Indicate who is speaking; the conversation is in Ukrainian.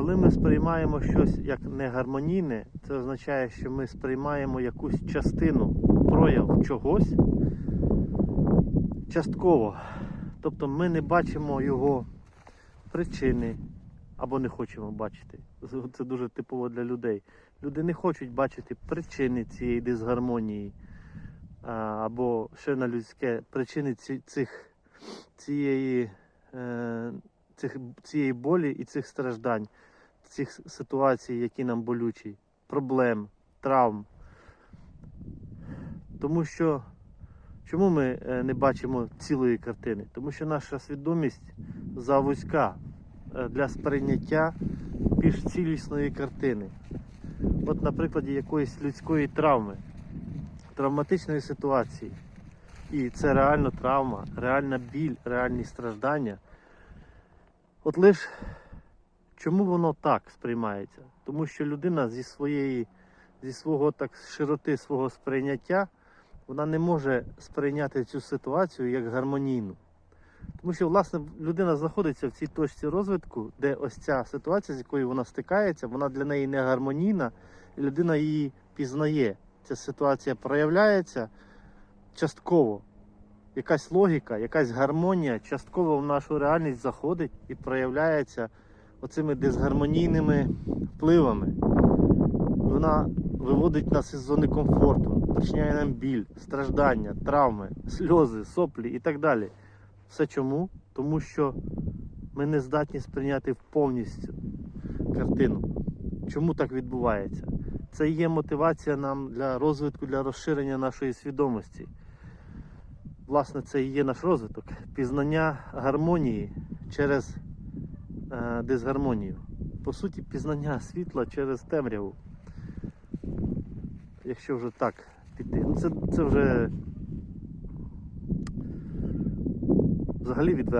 Speaker 1: Коли ми сприймаємо щось як негармонійне, це означає, що ми сприймаємо якусь частину, прояв чогось частково. Тобто ми не бачимо його причини або не хочемо бачити. Це дуже типово для людей. Люди не хочуть бачити причини цієї дисгармонії або ще на людське причини цих, цієї, е, цих, цієї болі і цих страждань, цих ситуацій, які нам болючі, проблем, травм. Тому що чому ми е, не бачимо цілої картини? Тому що наша свідомість завузька е, для сприйняття більш цілісної картини. От на прикладі якоїсь людської травми, травматичної ситуації. І це реально травма, реальна біль, реальні страждання. От лиш чому воно так сприймається? Тому що людина зі своєї, зі свого так широти свого сприйняття, вона не може сприйняти цю ситуацію як гармонійну. Тому що, власне, людина знаходиться в цій точці розвитку, де ось ця ситуація, з якою вона стикається, вона для неї не гармонійна, і людина її пізнає. Ця ситуація проявляється частково. Якась логіка, якась гармонія частково в нашу реальність заходить і проявляється оцими дисгармонійними впливами. Вона виводить нас із зони комфорту, причиняє нам біль, страждання, травми, сльози, соплі і так далі. Все чому? Тому що ми не здатні сприйняти повністю картину. Чому так відбувається? Це є мотивація нам для розвитку, для розширення нашої свідомості. Власне, це і є наш розвиток. Пізнання гармонії через дисгармонію. По суті, пізнання світла через темряву. Якщо вже так піти. Ну, це, це вже взагалі відверто.